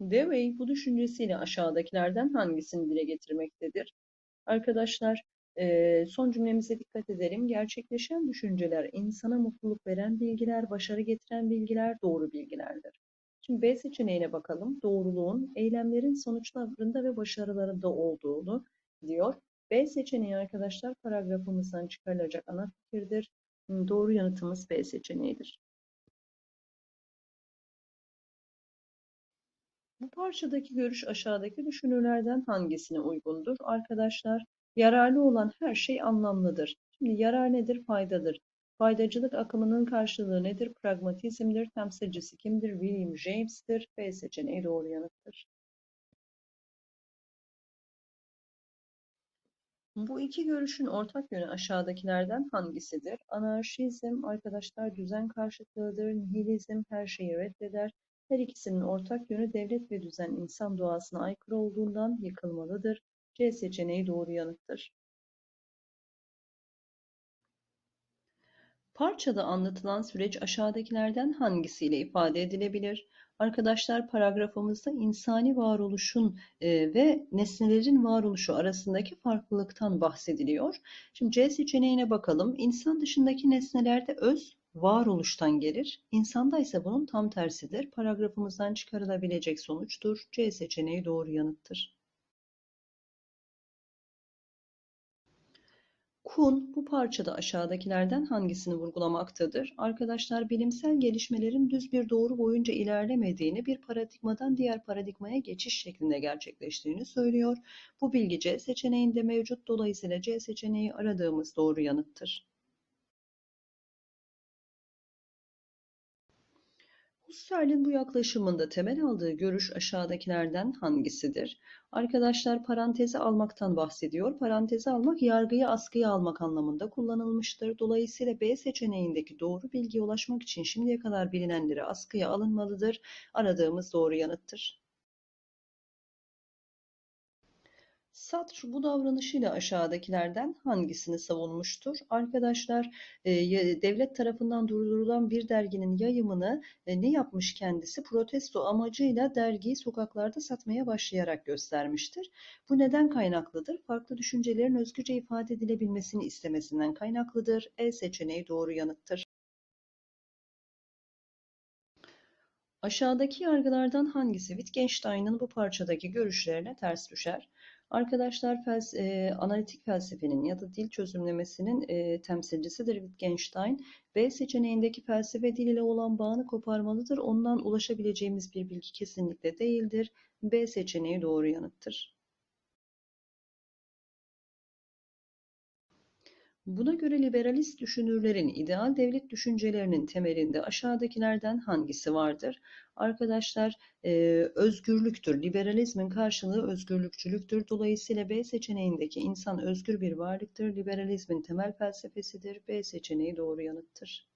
Dewey bu düşüncesiyle aşağıdakilerden hangisini dile getirmektedir? Arkadaşlar, son cümlemize dikkat edelim. Gerçekleşen düşünceler insana mutluluk veren bilgiler, başarı getiren bilgiler, doğru bilgilerdir. Şimdi B seçeneğine bakalım. Doğruluğun eylemlerin sonuçlarında ve başarılarında olduğunu diyor. B seçeneği arkadaşlar paragrafımızdan çıkarılacak ana fikirdir. Doğru yanıtımız B seçeneğidir. Bu parçadaki görüş aşağıdaki düşünürlerden hangisine uygundur? Arkadaşlar, yararlı olan her şey anlamlıdır. Şimdi yarar nedir? Faydadır. Faydacılık akımının karşılığı nedir? Pragmatizmdir. Temsilcisi kimdir? William James'tir. B seçeneği doğru yanıttır. Bu iki görüşün ortak yönü aşağıdakilerden hangisidir? Anarşizm arkadaşlar düzen karşıtlığıdır. Nihilizm her şeyi reddeder. Her ikisinin ortak yönü devlet ve düzen insan doğasına aykırı olduğundan yıkılmalıdır. C seçeneği doğru yanıttır. Parçada anlatılan süreç aşağıdakilerden hangisiyle ifade edilebilir? Arkadaşlar paragrafımızda insani varoluşun e, ve nesnelerin varoluşu arasındaki farklılıktan bahsediliyor. Şimdi C seçeneğine bakalım. İnsan dışındaki nesnelerde öz varoluştan gelir. İnsanda ise bunun tam tersidir. Paragrafımızdan çıkarılabilecek sonuçtur. C seçeneği doğru yanıttır. Kuhn bu parçada aşağıdakilerden hangisini vurgulamaktadır? Arkadaşlar bilimsel gelişmelerin düz bir doğru boyunca ilerlemediğini, bir paradigmadan diğer paradigmaya geçiş şeklinde gerçekleştiğini söylüyor. Bu bilgi C seçeneğinde mevcut. Dolayısıyla C seçeneği aradığımız doğru yanıttır. Husserl'in bu yaklaşımında temel aldığı görüş aşağıdakilerden hangisidir? Arkadaşlar parantezi almaktan bahsediyor. Parantezi almak yargıyı askıya almak anlamında kullanılmıştır. Dolayısıyla B seçeneğindeki doğru bilgiye ulaşmak için şimdiye kadar bilinenleri askıya alınmalıdır. Aradığımız doğru yanıttır. Satr bu davranışıyla aşağıdakilerden hangisini savunmuştur? Arkadaşlar e, devlet tarafından durdurulan bir derginin yayımını e, ne yapmış kendisi? Protesto amacıyla dergiyi sokaklarda satmaya başlayarak göstermiştir. Bu neden kaynaklıdır? Farklı düşüncelerin özgürce ifade edilebilmesini istemesinden kaynaklıdır. E seçeneği doğru yanıttır. Aşağıdaki yargılardan hangisi Wittgenstein'ın bu parçadaki görüşlerine ters düşer? Arkadaşlar fels e, analitik felsefenin ya da dil çözümlemesinin e, temsilcisidir Wittgenstein. B seçeneğindeki felsefe dil ile olan bağını koparmalıdır. Ondan ulaşabileceğimiz bir bilgi kesinlikle değildir. B seçeneği doğru yanıttır. Buna göre liberalist düşünürlerin ideal devlet düşüncelerinin temelinde aşağıdakilerden hangisi vardır? Arkadaşlar e, özgürlüktür. Liberalizmin karşılığı özgürlükçülüktür. Dolayısıyla B seçeneğindeki insan özgür bir varlıktır. Liberalizmin temel felsefesidir. B seçeneği doğru yanıttır.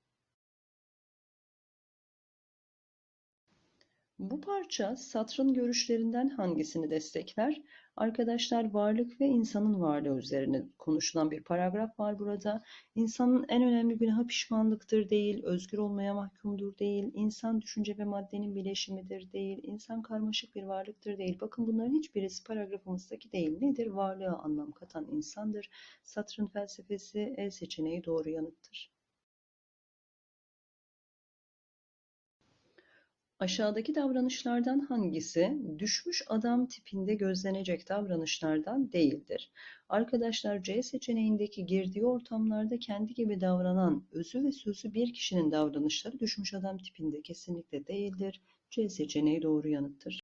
Bu parça Satr'ın görüşlerinden hangisini destekler? Arkadaşlar varlık ve insanın varlığı üzerine konuşulan bir paragraf var burada. İnsanın en önemli günahı pişmanlıktır değil, özgür olmaya mahkumdur değil, insan düşünce ve maddenin bileşimidir değil, insan karmaşık bir varlıktır değil. Bakın bunların hiçbirisi paragrafımızdaki değil. Nedir? Varlığa anlam katan insandır. Satr'ın felsefesi E seçeneği doğru yanıttır. Aşağıdaki davranışlardan hangisi düşmüş adam tipinde gözlenecek davranışlardan değildir? Arkadaşlar C seçeneğindeki girdiği ortamlarda kendi gibi davranan özü ve sözü bir kişinin davranışları düşmüş adam tipinde kesinlikle değildir. C seçeneği doğru yanıttır.